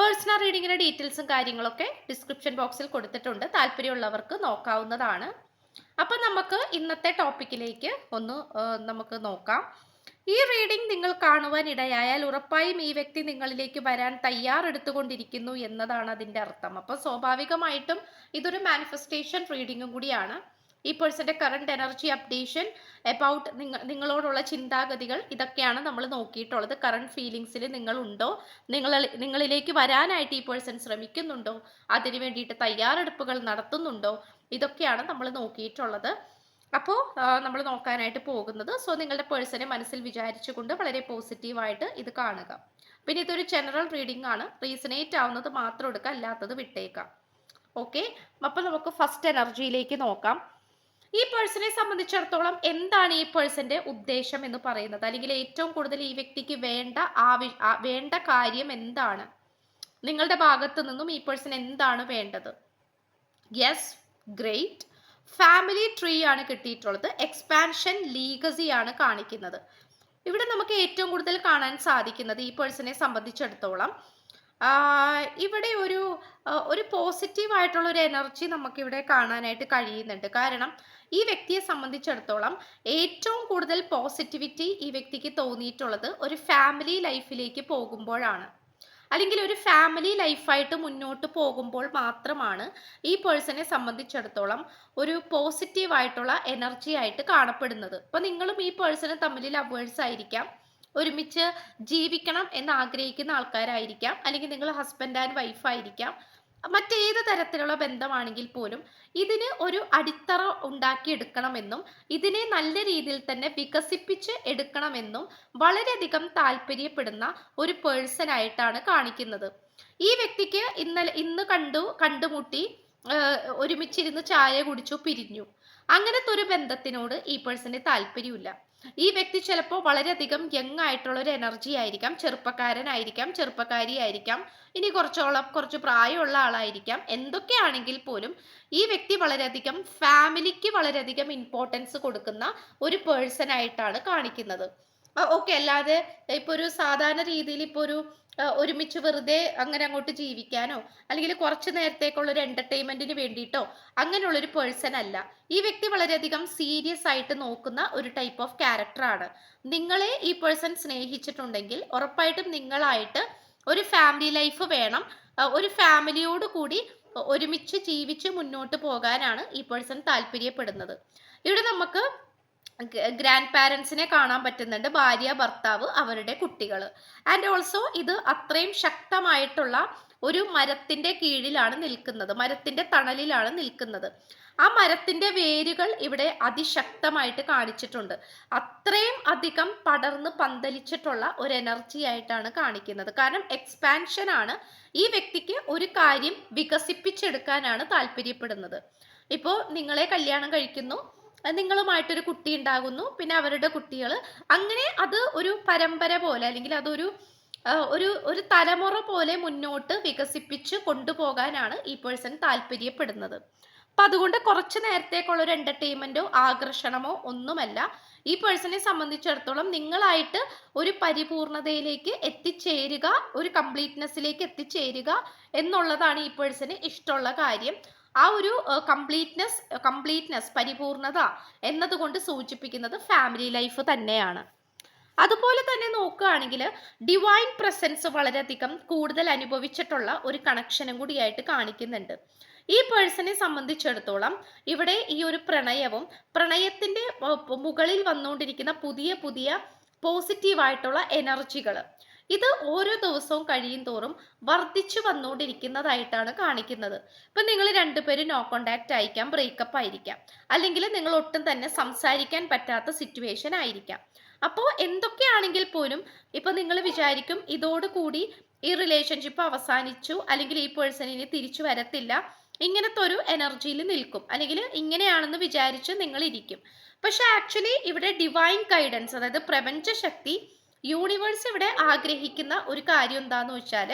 Personal റീഡിങ്ങിന്റെ ഡീറ്റെയിൽസും കാര്യങ്ങളൊക്കെ description ബോക്സിൽ കൊടുത്തിട്ടുണ്ട്. താല്പര്യമുള്ളവർക്ക് നോക്കാവുന്നതാണ്. അപ്പം നമുക്ക് ഇന്നത്തെ ടോപ്പിക്കിലേക്ക് ഒന്ന് നമുക്ക് നോക്കാം. ഈ റീഡിംഗ് നിങ്ങൾ കാണുവാൻ ഇടയായാൽ ഉറപ്പായും ഈ വ്യക്തി നിങ്ങളിലേക്ക് വരാൻ തയ്യാറെടുത്തുകൊണ്ടിരിക്കുന്നു എന്നതാണ് അതിന്റെ അർത്ഥം. അപ്പോൾ സ്വാഭാവികമായിട്ടും ഇതൊരു മാനിഫെസ്റ്റേഷൻ റീഡിങ്ങും കൂടിയാണ്. ഈ പേഴ്സന്റെ കറണ്ട് എനർജി അപ്ഡേഷൻ എബൌട്ട് നിങ്ങളോടുള്ള ചിന്താഗതികൾ ഇതൊക്കെയാണ് നമ്മൾ നോക്കിയിട്ടുള്ളത്. കറണ്ട് ഫീലിങ്സിൽ നിങ്ങളുണ്ടോ? നിങ്ങൾ നിങ്ങളിലേക്ക് വരാനായിട്ട് ഈ പേഴ്സൺ ശ്രമിക്കുന്നുണ്ടോ? അതിനു വേണ്ടിയിട്ട് തയ്യാറെടുപ്പുകൾ നടത്തുന്നുണ്ടോ? ഇതൊക്കെയാണ് നമ്മൾ നോക്കിയിട്ടുള്ളത്. അപ്പോൾ നമ്മൾ നോക്കാനായിട്ട് പോകുന്നത്. സോ നിങ്ങളുടെ പേഴ്സണെ മനസ്സിൽ വിചാരിച്ചുകൊണ്ട് വളരെ പോസിറ്റീവായിട്ട് ഇത് കാണുക. പിന്നെ ഇതൊരു ജനറൽ റീഡിംഗ് ആണ്. റീസണേറ്റ് ആവുന്നത് മാത്രം എടുക്കുക അല്ലാത്തത് വിട്ടേക്കാം ഓക്കെ അപ്പോൾ നമുക്ക് ഫസ്റ്റ് എനർജിയിലേക്ക് നോക്കാം. ഈ പേഴ്സണെ സംബന്ധിച്ചിടത്തോളം എന്താണ് ഈ പേഴ്സന്റെ ഉദ്ദേശം എന്ന് പറയുന്നത്? അല്ലെങ്കിൽ ഏറ്റവും കൂടുതൽ ഈ വ്യക്തിക്ക് വേണ്ട ആവി വേണ്ട കാര്യം എന്താണ്? നിങ്ങളുടെ ഭാഗത്ത് നിന്നും ഈ പേഴ്സൺ എന്താണ് വേണ്ടത്? യെസ് ഗ്രേറ്റ് ഫാമിലി ട്രീ ആണ് കിട്ടിയിട്ടുള്ളത്. എക്സ്പാൻഷൻ ലീഗസി ആണ് കാണിക്കുന്നത്. ഇവിടെ നമുക്ക് ഏറ്റവും കൂടുതൽ കാണാൻ സാധിക്കുന്നത് ഈ പേഴ്സണെ സംബന്ധിച്ചിടത്തോളം. ഇവിടെ ഒരു ഒരു പോസിറ്റീവ് ആയിട്ടുള്ള ഒരു എനർജി നമുക്കിവിടെ കാണാനായിട്ട് കഴിയുന്നുണ്ട്. കാരണം ഈ വ്യക്തിയെ സംബന്ധിച്ചിടത്തോളം ഏറ്റവും കൂടുതൽ പോസിറ്റിവിറ്റി ഈ വ്യക്തിക്ക് തോന്നിയിട്ടുള്ളത് ഒരു ഫാമിലി ലൈഫിലേക്ക് പോകുമ്പോഴാണ്. അല്ലെങ്കിൽ ഒരു ഫാമിലി ലൈഫായിട്ട് മുന്നോട്ട് പോകുമ്പോൾ മാത്രമാണ് ഈ പേഴ്സണെ സംബന്ധിച്ചിടത്തോളം ഒരു പോസിറ്റീവ് ആയിട്ടുള്ള എനർജി ആയിട്ട് കാണപ്പെടുന്നത്. അപ്പോൾ നിങ്ങളും ഈ പേഴ്സണും തമ്മിൽ ലവേഴ്സ് ആയിരിക്കാം. ഒരുമിച്ച് ജീവിക്കണം എന്ന് ആഗ്രഹിക്കുന്ന ആൾക്കാരായിരിക്കാം. അല്ലെങ്കിൽ നിങ്ങൾ ഹസ്ബൻഡ് ആൻഡ് വൈഫ് ആയിരിക്കാം. മറ്റേത് തരത്തിലുള്ള ബന്ധമാണെങ്കിൽ പോലും ഇതിന് ഒരു അടിത്തറ ഉണ്ടാക്കിയെടുക്കണമെന്നും ഇതിനെ നല്ല രീതിയിൽ തന്നെ വികസിപ്പിച്ച് എടുക്കണമെന്നും വളരെയധികം താല്പര്യപ്പെടുന്ന ഒരു പേഴ്സൺ ആയിട്ടാണ് കാണിക്കുന്നത്. ഈ വ്യക്തിക്ക് ഇന്നലെ ഇന്ന് കണ്ടു കണ്ടുമുട്ടി ഒരുമിച്ചിരുന്ന് ചായ കുടിച്ചു പിരിഞ്ഞു. അങ്ങനത്തെ ഒരു ബന്ധത്തിനോട് ഈ പേഴ്സന് താല്പര്യമില്ല. ഈ വ്യക്തി ചിലപ്പോൾ വളരെയധികം യങ് ആയിട്ടുള്ള ഒരു എനർജി ആയിരിക്കാം ചെറുപ്പക്കാരനായിരിക്കാം ചെറുപ്പക്കാരി ആയിരിക്കാം ഇനി കുറച്ചോളം കുറച്ച് പ്രായമുള്ള ആളായിരിക്കാം. എന്തൊക്കെയാണെങ്കിൽ പോലും ഈ വ്യക്തി വളരെയധികം ഫാമിലിക്ക് വളരെയധികം ഇമ്പോർട്ടൻസ് കൊടുക്കുന്ന ഒരു പേഴ്സൺ ആയിട്ടാണ് കാണിക്കുന്നത്. ഓക്കെ. അല്ലാതെ ഇപ്പൊ ഒരു സാധാരണ രീതിയിൽ ഇപ്പൊ ഒരു ഒരുമിച്ച് വെറുതെ അങ്ങനെ അങ്ങോട്ട് ജീവിക്കാനോ അല്ലെങ്കിൽ കുറച്ച് നേരത്തേക്കുള്ള ഒരു എന്റർടൈൻമെന്റിന് വേണ്ടിയിട്ടോ അങ്ങനെയുള്ള ഒരു പേഴ്സൺ അല്ല. ഈ വ്യക്തി വളരെയധികം സീരിയസ് ആയിട്ട് നോക്കുന്ന ഒരു ടൈപ്പ് ഓഫ് ക്യാരക്ടറാണ് നിങ്ങളെ ഈ പേഴ്സൺ സ്നേഹിച്ചിട്ടുണ്ടെങ്കിൽ ഉറപ്പായിട്ടും നിങ്ങളായിട്ട് ഒരു ഫാമിലി ലൈഫ് വേണം. ഒരു ഫാമിലിയോട് കൂടി ഒരുമിച്ച് ജീവിച്ച് മുന്നോട്ട് പോകാനാണ് ഈ പേഴ്സൺ താല്പര്യപ്പെടുന്നത്. ഇവിടെ നമുക്ക് ഗ്രാൻഡ് പാരൻസിനെ കാണാൻ പറ്റുന്നുണ്ട്. ഭാര്യ ഭർത്താവ് അവരുടെ കുട്ടികൾ ആൻഡ് ഓൾസോ ഇത് അത്രയും ശക്തമായിട്ടുള്ള ഒരു മരത്തിന്റെ കീഴിലാണ് നിൽക്കുന്നത്. മരത്തിന്റെ തണലിലാണ് നിൽക്കുന്നത്. ആ മരത്തിന്റെ വേരുകൾ ഇവിടെ അതിശക്തമായിട്ട് കാണിച്ചിട്ടുണ്ട്. അത്രയും അധികം പടർന്ന് പന്തലിച്ചിട്ടുള്ള ഒരു എനർജി ആയിട്ടാണ് കാണിക്കുന്നത്. കാരണം എക്സ്പാൻഷൻ ആണ്. ഈ വ്യക്തിക്ക് ഒരു കാര്യം വികസിപ്പിച്ചെടുക്കാനാണ് താല്പര്യപ്പെടുന്നത്. ഇപ്പോൾ നിങ്ങളെ കല്യാണം കഴിക്കുന്നു. നിങ്ങളുമായിട്ടൊരു കുട്ടി ഉണ്ടാകുന്നു. പിന്നെ അവരുടെ കുട്ടികൾ അങ്ങനെ അത് ഒരു പരമ്പര പോലെ അല്ലെങ്കിൽ അതൊരു ഒരു ഒരു തലമുറ പോലെ മുന്നോട്ട് വികസിപ്പിച്ച് കൊണ്ടുപോകാനാണ് ഈ പേഴ്സൺ താല്പര്യപ്പെടുന്നത്. അപ്പൊ അതുകൊണ്ട് കുറച്ച് നേരത്തേക്കുള്ള ഒരു എന്റർടൈൻമെന്റോ ആകർഷണമോ ഒന്നുമല്ല. ഈ പേഴ്സണെ സംബന്ധിച്ചിടത്തോളം നിങ്ങളായിട്ട് ഒരു പരിപൂർണതയിലേക്ക് എത്തിച്ചേരുക ഒരു കംപ്ലീറ്റ്നെസ്സിലേക്ക് എത്തിച്ചേരുക എന്നുള്ളതാണ് ഈ പേഴ്സണ് ഇഷ്ടമുള്ള കാര്യം. ആ ഒരു കംപ്ലീറ്റ്നെസ് കംപ്ലീറ്റ്നെസ് പരിപൂർണത എന്നതുകൊണ്ട് സൂചിപ്പിക്കുന്നത് ഫാമിലി ലൈഫ് തന്നെയാണ്. അതുപോലെ തന്നെ നോക്കുകയാണെങ്കിൽ ഡിവൈൻ പ്രസൻസ് വളരെയധികം കൂടുതൽ അനുഭവിച്ചിട്ടുള്ള ഒരു കണക്ഷനും കൂടിയായിട്ട് കാണിക്കുന്നുണ്ട്. ഈ പേഴ്സണെ സംബന്ധിച്ചിടത്തോളം ഇവിടെ ഈ ഒരു പ്രണയവും പ്രണയത്തിന്റെ മുകളിൽ വന്നുകൊണ്ടിരിക്കുന്ന പുതിയ പുതിയ പോസിറ്റീവായിട്ടുള്ള എനർജികൾ ഇത് ഓരോ ദിവസവും കഴിയും തോറും വർദ്ധിച്ചു വന്നുകൊണ്ടിരിക്കുന്നതായിട്ടാണ് കാണിക്കുന്നത്. ഇപ്പം നിങ്ങൾ രണ്ടുപേരും നോ കോണ്ടാക്റ്റ് ആയിരിക്കാം ബ്രേക്കപ്പ് ആയിരിക്കാം. അല്ലെങ്കിൽ നിങ്ങൾ ഒട്ടും തന്നെ സംസാരിക്കാൻ പറ്റാത്ത സിറ്റുവേഷൻ ആയിരിക്കാം. അപ്പോൾ എന്തൊക്കെയാണെങ്കിൽ പോലും ഇപ്പം നിങ്ങൾ വിചാരിക്കും ഇതോടുകൂടി ഈ റിലേഷൻഷിപ്പ് അവസാനിച്ചു അല്ലെങ്കിൽ ഈ പേഴ്സൺ ഇനി തിരിച്ചു വരത്തില്ല. ഇങ്ങനത്തെ ഒരു എനർജിയിൽ നിൽക്കും. അല്ലെങ്കിൽ ഇങ്ങനെയാണെന്ന് വിചാരിച്ച് നിങ്ങൾ ഇരിക്കും പക്ഷെ ആക്ച്വലി ഇവിടെ ഡിവൈൻ ഗൈഡൻസ് അതായത് പ്രപഞ്ച ശക്തി യൂണിവേഴ്സ് ഇവിടെ ആഗ്രഹിക്കുന്ന ഒരു കാര്യം എന്താന്ന് വെച്ചാൽ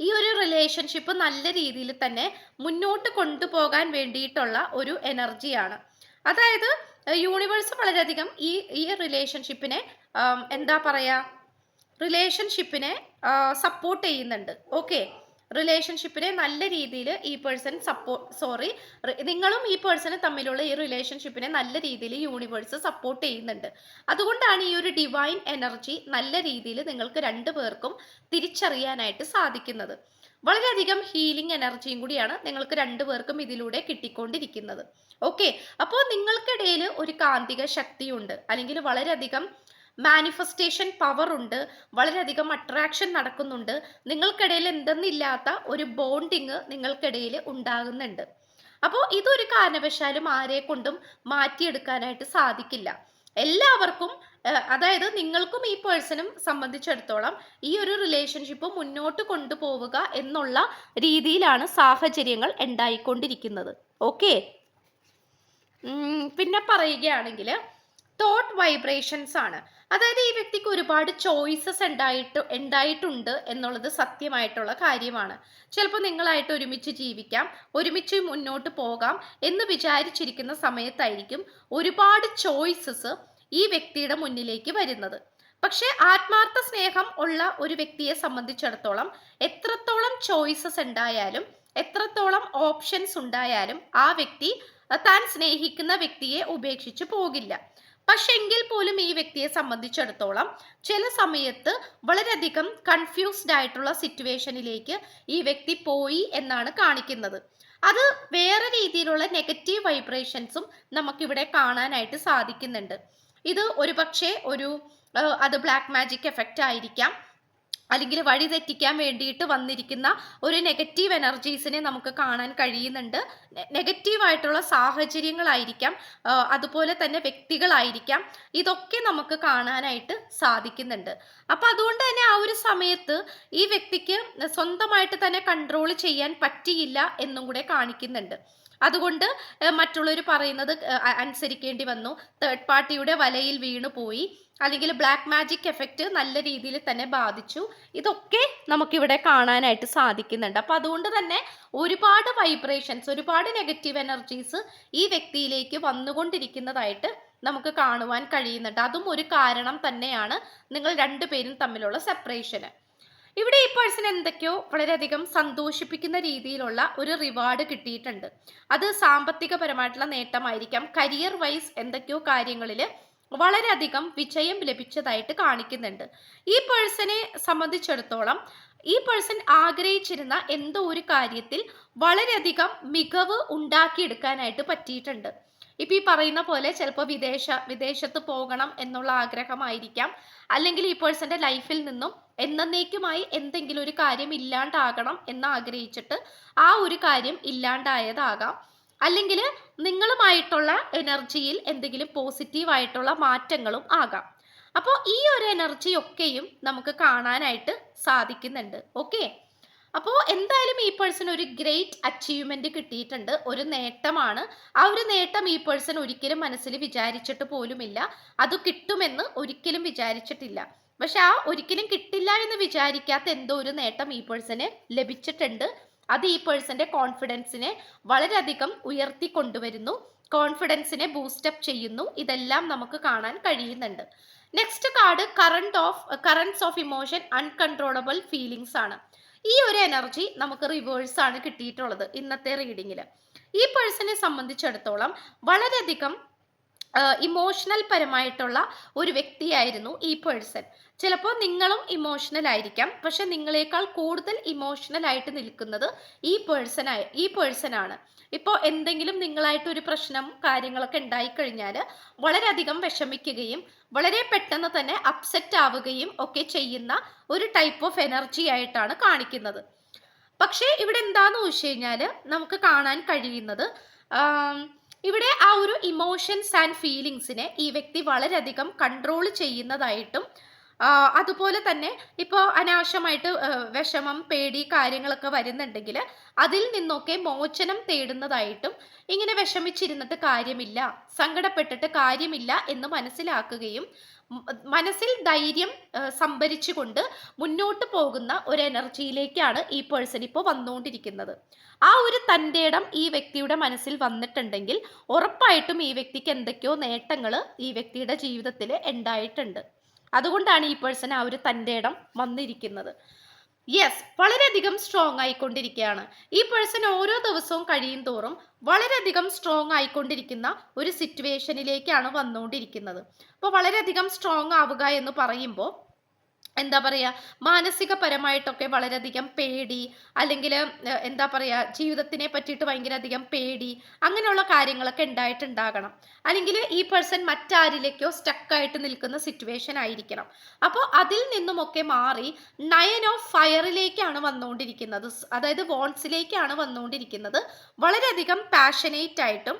ഈ ഒരു റിലേഷൻഷിപ്പ് നല്ല രീതിയിൽ തന്നെ മുന്നോട്ട് കൊണ്ടുപോകാൻ വേണ്ടിയിട്ടുള്ള ഒരു എനർജിയാണ് അതായത് യൂണിവേഴ്സ് വളരെയധികം ഈ ഈ റിലേഷൻഷിപ്പിനെ എന്താ പറയുക റിലേഷൻഷിപ്പിനെ സപ്പോർട്ട് ചെയ്യുന്നുണ്ട്. ഓക്കെ റിലേഷൻഷിപ്പിനെ നല്ല രീതിയിൽ ഈ പേഴ്സൺ സപ്പോർട്ട് സോറി നിങ്ങളും ഈ പേഴ്സണും തമ്മിലുള്ള ഈ റിലേഷൻഷിപ്പിനെ നല്ല രീതിയിൽ യൂണിവേഴ്സ് സപ്പോർട്ട് ചെയ്യുന്നുണ്ട്. അതുകൊണ്ടാണ് ഈ ഒരു ഡിവൈൻ എനർജി നല്ല രീതിയിൽ നിങ്ങൾക്ക് രണ്ടു പേർക്കും തിരിച്ചറിയാനായിട്ട് സാധിക്കുന്നത്. വളരെയധികം ഹീലിംഗ് എനർജിയും കൂടിയാണ് നിങ്ങൾക്ക് രണ്ടു പേർക്കും ഇതിലൂടെ കിട്ടിക്കൊണ്ടിരിക്കുന്നത്. ഓക്കെ അപ്പോൾ നിങ്ങൾക്കിടയിൽ ഒരു കാന്തിക ശക്തിയുണ്ട്. അല്ലെങ്കിൽ വളരെയധികം മാനിഫെസ്റ്റേഷൻ പവർ ഉണ്ട്. വളരെയധികം അട്രാക്ഷൻ നടക്കുന്നുണ്ട്. നിങ്ങൾക്കിടയിൽ എന്തെന്നില്ലാത്ത ഒരു ബോണ്ടിങ് നിങ്ങൾക്കിടയിൽ ഉണ്ടാകുന്നുണ്ട്. അപ്പോൾ ഇതൊരു കാരണവശാലും ആരെ കൊണ്ടും മാറ്റിയെടുക്കാനായിട്ട് സാധിക്കില്ല. എല്ലാവർക്കും അതായത് നിങ്ങൾക്കും ഈ പേഴ്സണും സംബന്ധിച്ചിടത്തോളം ഈ ഒരു റിലേഷൻഷിപ്പ് മുന്നോട്ട് കൊണ്ടുപോവുക എന്നുള്ള രീതിയിലാണ് സാഹചര്യങ്ങൾ ഉണ്ടായിക്കൊണ്ടിരിക്കുന്നത്. ഓക്കെ പിന്നെ പറയുകയാണെങ്കിൽ തോട്ട് വൈബ്രേഷൻസ് ആണ്. അതായത് ഈ വ്യക്തിക്ക് ഒരുപാട് ചോയ്സസ് ഉണ്ടായിട്ട് ഉണ്ടായിട്ടുണ്ട് എന്നുള്ളത് സത്യമായിട്ടുള്ള കാര്യമാണ്. ചിലപ്പോൾ നിങ്ങളായിട്ട് ഒരുമിച്ച് ജീവിക്കാം ഒരുമിച്ച് മുന്നോട്ട് പോകാം എന്ന് വിചാരിച്ചിരിക്കുന്ന സമയത്തായിരിക്കും ഒരുപാട് ചോയ്സസ് ഈ വ്യക്തിയുടെ മുന്നിലേക്ക് വരുന്നത്. പക്ഷേ ആത്മാർത്ഥ സ്നേഹം ഉള്ള ഒരു വ്യക്തിയെ സംബന്ധിച്ചിടത്തോളം എത്രത്തോളം ചോയ്സസ് ഉണ്ടായാലും എത്രത്തോളം ഓപ്ഷൻസ് ഉണ്ടായാലും ആ വ്യക്തി താൻ സ്നേഹിക്കുന്ന വ്യക്തിയെ ഉപേക്ഷിച്ച് പോകില്ല. പക്ഷെ എങ്കിൽ പോലും ഈ വ്യക്തിയെ സംബന്ധിച്ചിടത്തോളം ചില സമയത്ത് വളരെയധികം കൺഫ്യൂസ്ഡ് ആയിട്ടുള്ള സിറ്റുവേഷനിലേക്ക് ഈ വ്യക്തി പോയി എന്നാണ് കാണിക്കുന്നത്. അത് വേറെ രീതിയിലുള്ള നെഗറ്റീവ് വൈബ്രേഷൻസും നമുക്കിവിടെ കാണാനായിട്ട് സാധിക്കുന്നുണ്ട്. ഇത് ഒരുപക്ഷേ ഒരു അത് ബ്ലാക്ക് മാജിക് എഫക്റ്റ് ആയിരിക്കാം. അല്ലെങ്കിൽ വഴി തെറ്റിക്കാൻ വേണ്ടിയിട്ട് വന്നിരിക്കുന്ന ഒരു നെഗറ്റീവ് എനർജീസിനെ നമുക്ക് കാണാൻ കഴിയുന്നുണ്ട്. നെഗറ്റീവായിട്ടുള്ള സാഹചര്യങ്ങളായിരിക്കാം അതുപോലെ തന്നെ വ്യക്തികളായിരിക്കാം. ഇതൊക്കെ നമുക്ക് കാണാനായിട്ട് സാധിക്കുന്നുണ്ട്. അപ്പം അതുകൊണ്ട് തന്നെ ആ ഒരു സമയത്ത് ഈ വ്യക്തിക്ക് സ്വന്തമായിട്ട് തന്നെ കൺട്രോൾ ചെയ്യാൻ പറ്റിയില്ല എന്നും കൂടെ കാണിക്കുന്നുണ്ട്. അതുകൊണ്ട് മറ്റുള്ളവർ പറയുന്നത് അനുസരിക്കേണ്ടി വന്നു. തേർഡ് പാർട്ടിയുടെ വലയിൽ വീണു പോയി അല്ലെങ്കിൽ ബ്ലാക്ക് മാജിക് എഫക്റ്റ് നല്ല രീതിയിൽ തന്നെ ബാധിച്ചു. ഇതൊക്കെ നമുക്കിവിടെ കാണാനായിട്ട് സാധിക്കുന്നുണ്ട്. അപ്പോൾ അതുകൊണ്ട് തന്നെ ഒരുപാട് വൈബ്രേഷൻസ് ഒരുപാട് നെഗറ്റീവ് എനർജീസ് ഈ വ്യക്തിയിലേക്ക് വന്നുകൊണ്ടിരിക്കുന്നതായിട്ട് നമുക്ക് കാണുവാൻ കഴിയുന്നുണ്ട്. അതും ഒരു കാരണം തന്നെയാണ് നിങ്ങൾ രണ്ടുപേരും തമ്മിലുള്ള സെപ്പറേഷന് ഇവിടെ ഈ പേഴ്സൺ എന്തൊക്കെയോ വളരെയധികം സന്തോഷിപ്പിക്കുന്ന രീതിയിലുള്ള ഒരു റിവാർഡ് കിട്ടിയിട്ടുണ്ട്. അത് സാമ്പത്തികപരമായിട്ടുള്ള നേട്ടമായിരിക്കാം. കരിയർ വൈസ് എന്തൊക്കെയോ കാര്യങ്ങളിൽ വളരെയധികം വിജയം ലഭിച്ചതായിട്ട് കാണിക്കുന്നുണ്ട്. ഈ പേഴ്സണെ സംബന്ധിച്ചിടത്തോളം ഈ പേഴ്സൺ ആഗ്രഹിച്ചിരുന്ന എന്തോ ഒരു കാര്യത്തിൽ വളരെയധികം മികവ് ഉണ്ടാക്കിയെടുക്കാനായിട്ട് പറ്റിയിട്ടുണ്ട്. ഇപ്പം ഈ പറയുന്ന പോലെ ചിലപ്പോൾ വിദേശ വിദേശത്ത് പോകണം എന്നുള്ള ആഗ്രഹമായിരിക്കാം. അല്ലെങ്കിൽ ഈ പേഴ്സന്റെ ലൈഫിൽ നിന്നും എന്നേക്കുമായി എന്തെങ്കിലും ഒരു കാര്യം ഇല്ലാണ്ടാകണം എന്ന് ആഗ്രഹിച്ചിട്ട് ആ ഒരു കാര്യം ഇല്ലാണ്ടായതാകാം. അല്ലെങ്കിൽ നിങ്ങളുമായിട്ടുള്ള എനർജിയിൽ എന്തെങ്കിലും പോസിറ്റീവായിട്ടുള്ള മാറ്റങ്ങളും ആകാം. അപ്പോൾ ഈ ഒരു എനർജി ഒക്കെയും നമുക്ക് കാണാനായിട്ട് സാധിക്കുന്നുണ്ട്. ഓക്കെ? അപ്പോൾ എന്തായാലും ഈ പേഴ്സൺ ഒരു ഗ്രേറ്റ് അച്ചീവ്മെന്റ് കിട്ടിയിട്ടുണ്ട്. ഒരു നേട്ടമാണ്. ആ ഒരു നേട്ടം ഈ പേഴ്സൺ ഒരിക്കലും മനസ്സിൽ വിചാരിച്ചിട്ട് പോലുമില്ല. അത് കിട്ടുമെന്ന് ഒരിക്കലും വിചാരിച്ചിട്ടില്ല. പക്ഷെ ആ ഒരിക്കലും കിട്ടില്ല എന്ന് വിചാരിക്കാത്ത എന്തോ ഒരു നേട്ടം ഈ പേഴ്സന് ലഭിച്ചിട്ടുണ്ട്. അത് ഈ പേഴ്സന്റെ കോൺഫിഡൻസിനെ വളരെയധികം ഉയർത്തി കൊണ്ടുവരുന്നു. കോൺഫിഡൻസിനെ ബൂസ്റ്റപ്പ് ചെയ്യുന്നു. ഇതെല്ലാം നമുക്ക് കാണാൻ കഴിയുന്നുണ്ട്. Next card current of currents of emotion uncontrollable feelings ആണ്. ഈ ഒരു എനർജി നമുക്ക് റിവേഴ്സ് ആണ് കിട്ടിയിട്ടുള്ളത് ഇന്നത്തെ റീഡിങ്ങിൽ ഈ പേഴ്സണെ സംബന്ധിച്ചിടത്തോളം വളരെയധികം ഇമോഷണൽ പരമായിട്ടുള്ള ഒരു വ്യക്തിയായിരുന്നു ഈ പേഴ്സൺ ചിലപ്പോൾ നിങ്ങളും ഇമോഷണൽ ആയിരിക്കാം. പക്ഷെ നിങ്ങളെക്കാൾ കൂടുതൽ ഇമോഷണൽ ആയിട്ട് നിൽക്കുന്നത് ഈ പേഴ്സൺ ഈ പേഴ്സൺ ആണ്. ഇപ്പോൾ എന്തെങ്കിലും നിങ്ങളായിട്ട് ഒരു പ്രശ്നം കാര്യങ്ങളൊക്കെ ഉണ്ടായിക്കഴിഞ്ഞാൽ വളരെയധികം വിഷമിക്കുകയും വളരെ പെട്ടെന്ന് തന്നെ അപ്സെറ്റ് ആവുകയും ഒക്കെ ചെയ്യുന്ന ഒരു ടൈപ്പ് ഓഫ് എനർജി ആയിട്ടാണ് കാണിക്കുന്നത്. പക്ഷേ ഇവിടെ എന്താന്ന് വെച്ച് കഴിഞ്ഞാൽ നമുക്ക് കാണാൻ കഴിയുന്നത് ഇവിടെ ആ ഒരു ഇമോഷൻസ് ആൻഡ് ഫീലിങ്സിനെ ഈ വ്യക്തി വളരെയധികം കൺട്രോൾ ചെയ്യുന്നതായിട്ടും അതുപോലെ തന്നെ ഇപ്പോൾ അനാവശ്യമായിട്ട് വിഷമം പേടി കാര്യങ്ങളൊക്കെ വരുന്നുണ്ടെങ്കിൽ അതിൽ നിന്നൊക്കെ മോചനം തേടുന്നതായിട്ടും ഇങ്ങനെ വിഷമിച്ചിരുന്നിട്ട് കാര്യമില്ല സങ്കടപ്പെട്ടിട്ട് കാര്യമില്ല എന്ന് മനസ്സിലാക്കുകയും മനസ്സിൽ ധൈര്യം സംഭരിച്ചുകൊണ്ട് മുന്നോട്ട് പോകുന്ന ഒരു എനർജിയിലേക്കാണ് ഈ പേഴ്സൺ ഇപ്പോൾ വന്നുകൊണ്ടിരിക്കുന്നത് ആ ഒരു തന്റെ ഇടം ഈ വ്യക്തിയുടെ മനസ്സിൽ വന്നിട്ടുണ്ടെങ്കിൽ ഉറപ്പായിട്ടും ഈ വ്യക്തിക്ക് എന്തൊക്കെയോ നേട്ടങ്ങൾ ഈ വ്യക്തിയുടെ ജീവിതത്തിൽ ഉണ്ടായിട്ടുണ്ട്. അതുകൊണ്ടാണ് ഈ പേഴ്സൺ ആ ഒരു തന്റെ ഇടം വന്നിരിക്കുന്നത്. യെസ് വളരെയധികം സ്ട്രോങ് ആയിക്കൊണ്ടിരിക്കുകയാണ് ഈ പേഴ്സൺ ഓരോ ദിവസവും കഴിയും തോറും വളരെയധികം സ്ട്രോങ് ആയിക്കൊണ്ടിരിക്കുന്ന ഒരു സിറ്റുവേഷനിലേക്കാണ് വന്നുകൊണ്ടിരിക്കുന്നത്. അപ്പോൾ വളരെയധികം സ്ട്രോങ് ആവുക എന്ന് പറയുമ്പോൾ എന്താ പറയുക മാനസികപരമായിട്ടൊക്കെ വളരെയധികം പേടി അല്ലെങ്കിൽ എന്താ പറയുക ജീവിതത്തിനെ പറ്റിയിട്ട് ഭയങ്കര അധികം പേടി അങ്ങനെയുള്ള കാര്യങ്ങളൊക്കെ ഉണ്ടായിട്ടുണ്ടാകണം. അല്ലെങ്കിൽ ഈ പേഴ്സൺ മറ്റാരിലേക്കോ സ്റ്റക്കായിട്ട് നിൽക്കുന്ന സിറ്റുവേഷൻ ആയിരിക്കണം. അപ്പോൾ അതിൽ നിന്നുമൊക്കെ മാറി നയൻ ഓഫ് ഫയറിലേക്കാണ് വന്നുകൊണ്ടിരിക്കുന്നത്. അതായത് വോൺസിലേക്കാണ് വന്നുകൊണ്ടിരിക്കുന്നത്. വളരെയധികം പാഷനേറ്റ് ആയിട്ടും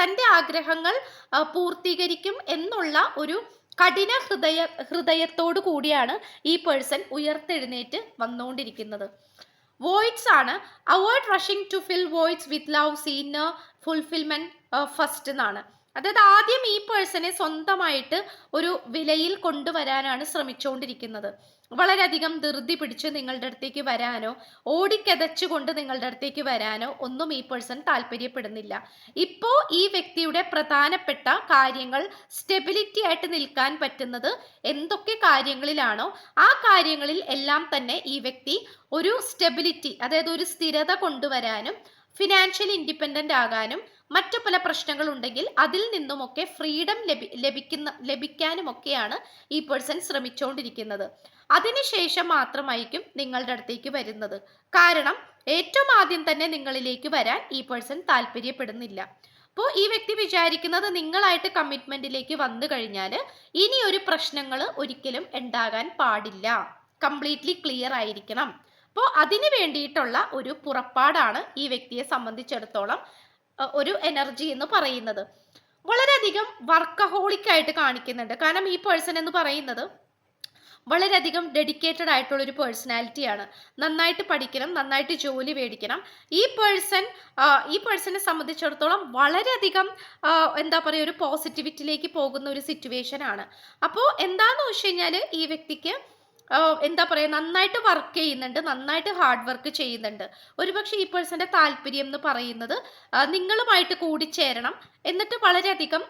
തന്റെ ആഗ്രഹങ്ങൾ പൂർത്തീകരിക്കും എന്നുള്ള ഒരു കഠിന ഹൃദയ ഹൃദയത്തോടു കൂടിയാണ് ഈ പേഴ്സൺ ഉയർത്തെഴുന്നേറ്റ് വന്നുകൊണ്ടിരിക്കുന്നത്. വോയിഡ്സ് ആണ് avoid rushing to fill voids with love seek fulfilment first എന്നാണ്. അതായത് ആദ്യം ഈ പേഴ്സണെ സ്വന്തമായിട്ട് ഒരു വിലയിൽ കൊണ്ടുവരാനാണ് ശ്രമിച്ചുകൊണ്ടിരിക്കുന്നത്. വളരെയധികം ധൃതി പിടിച്ച് നിങ്ങളുടെ അടുത്തേക്ക് വരാനോ ഓടിക്കതച്ചുകൊണ്ട് നിങ്ങളുടെ അടുത്തേക്ക് വരാനോ ഒന്നും ഈ പേഴ്സൺ താല്പര്യപ്പെടുന്നില്ല. ഇപ്പോൾ ഈ വ്യക്തിയുടെ പ്രധാനപ്പെട്ട കാര്യങ്ങൾ സ്റ്റെബിലിറ്റി ആയിട്ട് നിൽക്കാൻ പറ്റുന്നത് എന്തൊക്കെ കാര്യങ്ങളിലാണോ ആ കാര്യങ്ങളിൽ എല്ലാം തന്നെ ഈ വ്യക്തി ഒരു സ്റ്റെബിലിറ്റി അതായത് ഒരു സ്ഥിരത കൊണ്ടുവരാനും ഫിനാൻഷ്യൽ ഇൻഡിപെൻഡന്റ് ആകാനും മറ്റു പല പ്രശ്നങ്ങൾ ഉണ്ടെങ്കിൽ അതിൽ നിന്നുമൊക്കെ ഫ്രീഡം ലഭി ലഭിക്കുന്ന ലഭിക്കാനുമൊക്കെയാണ് ഈ പേഴ്സൺ ശ്രമിച്ചുകൊണ്ടിരിക്കുന്നത് അതിനുശേഷം മാത്രമായിരിക്കും നിങ്ങളുടെ അടുത്തേക്ക് വരുന്നത്. കാരണം ഏറ്റവും ആദ്യം തന്നെ നിങ്ങളിലേക്ക് വരാൻ ഈ പേഴ്സൺ താല്പര്യപ്പെടുന്നില്ല. അപ്പോൾ ഈ വ്യക്തി വിചാരിക്കുന്നത് നിങ്ങളായിട്ട് കമ്മിറ്റ്മെന്റിലേക്ക് വന്നു കഴിഞ്ഞാൽ ഇനി ഒരു പ്രശ്നങ്ങൾ ഒരിക്കലും ഉണ്ടാകാൻ പാടില്ല. കംപ്ലീറ്റ്ലി ക്ലിയർ ആയിരിക്കണം. അപ്പോൾ അതിന് വേണ്ടിയിട്ടുള്ള ഒരു പുറപ്പാടാണ് ഈ വ്യക്തിയെ സംബന്ധിച്ചിടത്തോളം ഒരു എനർജി എന്ന് പറയുന്നത്. വളരെയധികം വർക്കഹോളിക് ആയിട്ട് കാണിക്കുന്നുണ്ട്. കാരണം ഈ പേഴ്സൺ എന്ന് പറയുന്നത് വളരെയധികം ഡെഡിക്കേറ്റഡ് ആയിട്ടുള്ള ഒരു പേഴ്സണാലിറ്റിയാണ് നന്നായിട്ട് പഠിക്കണം നന്നായിട്ട് ജോലി മേടിക്കണം. ഈ പേഴ്സൺ ഈ പേഴ്സണെ സംബന്ധിച്ചിടത്തോളം വളരെയധികം എന്താ പറയുക ഒരു പോസിറ്റിവിറ്റിയിലേക്ക് പോകുന്ന ഒരു സിറ്റുവേഷൻ ആണ്. അപ്പോൾ എന്താണെന്ന് വെച്ച് കഴിഞ്ഞാൽ ഈ വ്യക്തിക്ക് എന്താ പറയുക നന്നായിട്ട് വർക്ക് ചെയ്യുന്നുണ്ട് നന്നായിട്ട് ഹാർഡ് വർക്ക് ചെയ്യുന്നുണ്ട്. ഒരുപക്ഷെ ഈ പേഴ്സന്റെ താല്പര്യം എന്ന് പറയുന്നത് നിങ്ങളുമായിട്ട് കൂടിച്ചേരണം എന്നിട്ട് വളരെയധികം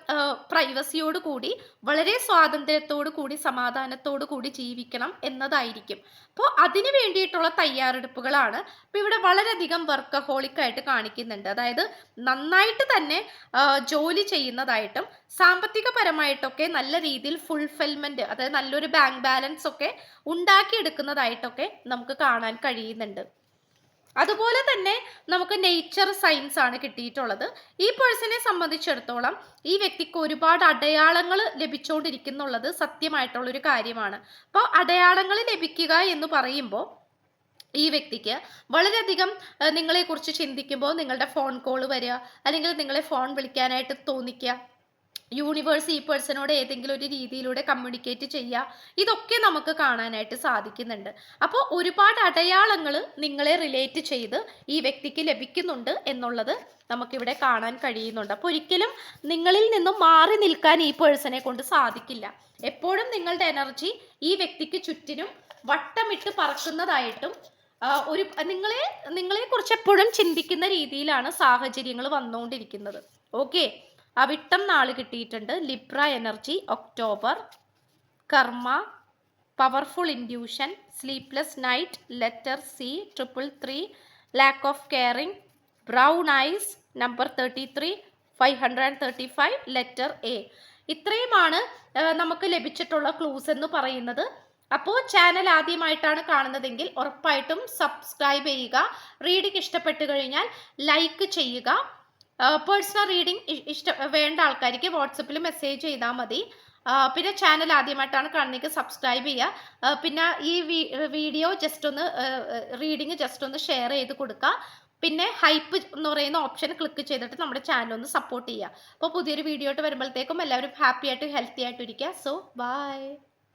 പ്രൈവസിയോട് കൂടി വളരെ സ്വാതന്ത്ര്യത്തോടു കൂടി സമാധാനത്തോടു കൂടി ജീവിക്കണം എന്നതായിരിക്കും. അപ്പോൾ അതിന് വേണ്ടിയിട്ടുള്ള തയ്യാറെടുപ്പുകളാണ് ഇപ്പോൾ ഇവിടെ വളരെയധികം വർക്കഹോളിക് ആയിട്ട് കാണിക്കുന്നുണ്ട്. അതായത് നന്നായിട്ട് തന്നെ ജോലി ചെയ്യുന്നതായിട്ടും സാമ്പത്തികപരമായിട്ടൊക്കെ നല്ല രീതിയിൽ ഫുൾഫിൽമെന്റ് അതായത് നല്ലൊരു ബാങ്ക് ബാലൻസ് ഒക്കെ ഉണ്ടാക്കിയെടുക്കുന്നതായിട്ടൊക്കെ നമുക്ക് കാണാൻ കഴിയുന്നുണ്ട്. അതുപോലെ തന്നെ നമുക്ക് നേച്ചർ സയൻസ് ആണ് കിട്ടിയിട്ടുള്ളത്. ഈ പേഴ്സണെ സംബന്ധിച്ചിടത്തോളം ഈ വ്യക്തിക്ക് ഒരുപാട് അടയാളങ്ങൾ ലഭിച്ചുകൊണ്ടിരിക്കുന്നുള്ളത് സത്യമായിട്ടുള്ളൊരു കാര്യമാണ്. അപ്പോൾ അടയാളങ്ങൾ ലഭിക്കുക എന്ന് പറയുമ്പോൾ ഈ വ്യക്തിക്ക് വളരെയധികം നിങ്ങളെക്കുറിച്ച് ചിന്തിക്കുമ്പോൾ നിങ്ങളുടെ ഫോൺ കോൾ വരിക അല്ലെങ്കിൽ നിങ്ങളെ ഫോൺ വിളിക്കാനായിട്ട് തോന്നിക്കുക യൂണിവേഴ്സ് ഈ പേഴ്സണോട് ഏതെങ്കിലും ഒരു രീതിയിലൂടെ കമ്മ്യൂണിക്കേറ്റ് ചെയ്യുക ഇതൊക്കെ നമുക്ക് കാണാനായിട്ട് സാധിക്കുന്നുണ്ട്. അപ്പോൾ ഒരുപാട് അടയാളങ്ങൾ നിങ്ങളെ റിലേറ്റ് ചെയ്ത് ഈ വ്യക്തിക്ക് ലഭിക്കുന്നുണ്ട് എന്നുള്ളത് നമുക്കിവിടെ കാണാൻ കഴിയുന്നുണ്ട്. അപ്പോൾ ഒരിക്കലും നിങ്ങളിൽ നിന്നും മാറി നിൽക്കാൻ ഈ പേഴ്സണെ കൊണ്ട് സാധിക്കില്ല. എപ്പോഴും നിങ്ങളുടെ എനർജി ഈ വ്യക്തിക്ക് ചുറ്റിനും വട്ടമിട്ട് പറക്കുന്നതായിട്ടും ഒരു നിങ്ങളെ നിങ്ങളെ കുറിച്ച് എപ്പോഴും ചിന്തിക്കുന്ന രീതിയിലാണ് സാഹചര്യങ്ങൾ വന്നുകൊണ്ടിരിക്കുന്നത്. ഓക്കെ അവിട്ടം നാൾ കിട്ടിയിട്ടുണ്ട്. Libra energy October karma powerful intuition sleepless night letter C triple three lack of caring brown eyes number thirty three five hundred thirty five letter A ഇത്രയുമാണ് നമുക്ക് ലഭിച്ചിട്ടുള്ള ക്ലൂസ് എന്ന് പറയുന്നത്. അപ്പോൾ ചാനൽ ആദ്യമായിട്ടാണ് കാണുന്നതെങ്കിൽ ഉറപ്പായിട്ടും സബ്സ്ക്രൈബ് ചെയ്യുക. റീഡിങ് ഇഷ്ടപ്പെട്ടു കഴിഞ്ഞാൽ ലൈക്ക് ചെയ്യുക. പേഴ്സണൽ റീഡിംഗ് ഇഷ്ട വേണ്ട ആൾക്കാർക്ക് വാട്സപ്പിൽ മെസ്സേജ് ചെയ്താൽ മതി. പിന്നെ ചാനൽ ആദ്യമായിട്ടാണ് കാണുന്നതെങ്കിൽ സബ്സ്ക്രൈബ് ചെയ്യുക പിന്നെ ഈ വീഡിയോ ജസ്റ്റ് ഒന്ന് റീഡിങ് ജസ്റ്റ് ഒന്ന് ഷെയർ ചെയ്ത് കൊടുക്കുക പിന്നെ ഹൈപ്പ് എന്ന് പറയുന്ന ഓപ്ഷൻ ക്ലിക്ക് ചെയ്തിട്ട് നമ്മുടെ ചാനൽ ഒന്ന് സപ്പോർട്ട് ചെയ്യുക അപ്പോൾ പുതിയൊരു വീഡിയോ ആയിട്ട് വരുമ്പോഴത്തേക്കും എല്ലാവരും ഹാപ്പി ആയിട്ട് ഹെൽത്തി ആയിട്ട് ഇരിക്കുക സോ ബൈ